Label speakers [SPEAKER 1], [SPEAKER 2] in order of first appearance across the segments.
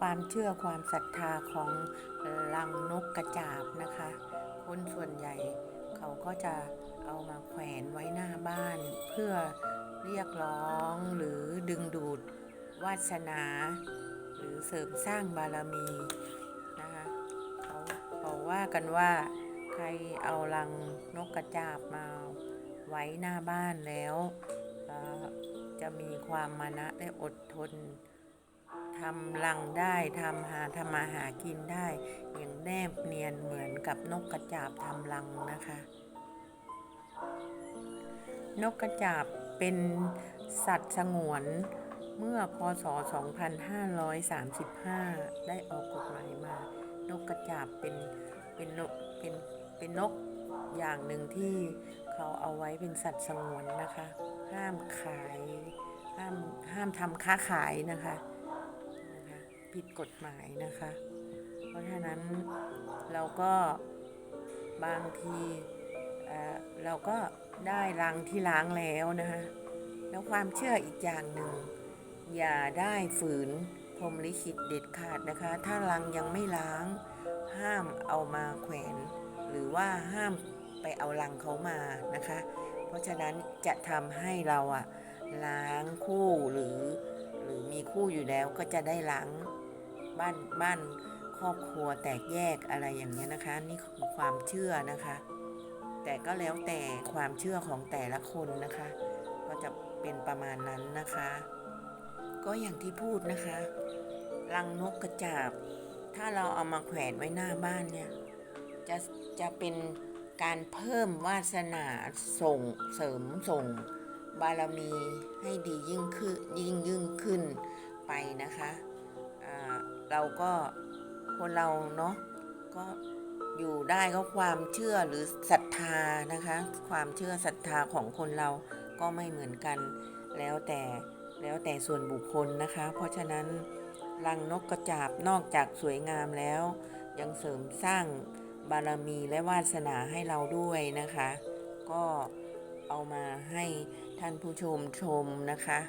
[SPEAKER 1] ความเชื่อความศรัทธาของลังนกกระจาบนะคะ คนส่วนใหญ่เขาก็จะเอามาแขวนไว้หน้าบ้าน เพื่อเรียกร้องหรือดึงดูดวาสนา หรือเสริมสร้างบารมีนะคะเขาเขาว่ากันว่าใครเอาลังนกกระจาบมาไว้หน้าบ้านแล้วจะมีความมานะและอดทน ทำรังได้ทำหาทำมาหากินได้ อย่างแนบเนียนเหมือนกับนกกระจาบทำรังนะคะ นกกระจาบเป็นสัตว์สงวนเมื่อพศ 2535 ได้ออกกฎหมายมา นกกระจาบเป็นเป็นนกเป็นเป็นนกอย่างหนึ่งที่เขาเอาไว้เป็นสัตว์สงวนนะคะ ห้ามขาย ห้ามห้ามทำค้าขายนะคะนะคะ ผิดกฎหมายนะคะ เพราะฉะนั้นเราก็บางทีเเราก็ได้รังที่ล้างแล้วนะคะแล้วความเชื่ออีกอย่างหนึ่ง อย่าได้ฝืนพรมลิขิตเด็ดขาดนะคะ ถ้ารังยังไม่ล้าง ห้ามเอามาแขวน หรือว่าห้ามไปเอารังเขามานะคะ เพราะฉะนั้นจะทำให้เราอะล้างคู่หรือ หรือมีคู่อยู่แล้วก็จะได้ล้าง บ้านบ้านครอบครัวแตกแยกอะไรอย่างเงี้ยนะคะ นี่คือความเชื่อนะคะ แต่ก็แล้วแต่ความเชื่อของแต่ละคนนะคะ ก็จะเป็นประมาณนั้นนะคะ ก็อย่างที่พูดนะคะรังนกกระจาบ ถ้าเราเอามาแขวนไว้หน้าบ้านเนี่ยจะจะเป็นการเพิ่มวาสนาส่งเสริมส่ง บารมีให้ดียิ่งขึ้นยิ่งยิ่งขึ้นไปนะคะ เราก็คนเราเนาะก็อยู่ได้ก็ความเชื่อหรือศรัทธานะคะ ความเชื่อศรัทธาของคนเราก็ไม่เหมือนกันแล้วแต่แล้วแต่ส่วนบุคคลนะคะ เพราะฉะนั้นรังนกกระจาบนอกจากสวยงามแล้ว ยังเสริมสร้างบารมีและวาสนาให้เราด้วยนะคะ ก็เอามาให้ท่านผู้ชมชมนะคะ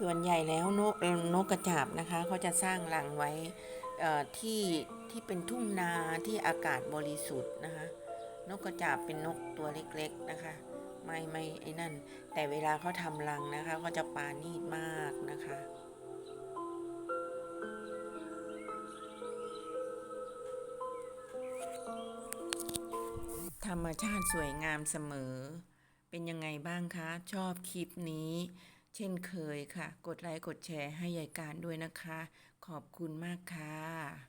[SPEAKER 1] ส่วนใหญ่แล้วนกนกกระจาบนะคะเขาจะสร้างรังไว้ที่ที่เป็นทุ่งนาที่อากาศบริสุทธิ์นะคะ นกกระจาบเป็นนกตัวเล็กๆนะคะ ไม่ไม่ไอ้นั่น แต่เวลาเขาทำรังนะคะเขาจะปานีตมากนะคะธรรมชาติสวยงามเสมอ เป็นยังไงบ้างคะ ชอบคลิปนี้ เช่นเคยค่ะ กดไลค์กดแชร์ให้ยายการด้วยนะคะ ขอบคุณมากค่ะ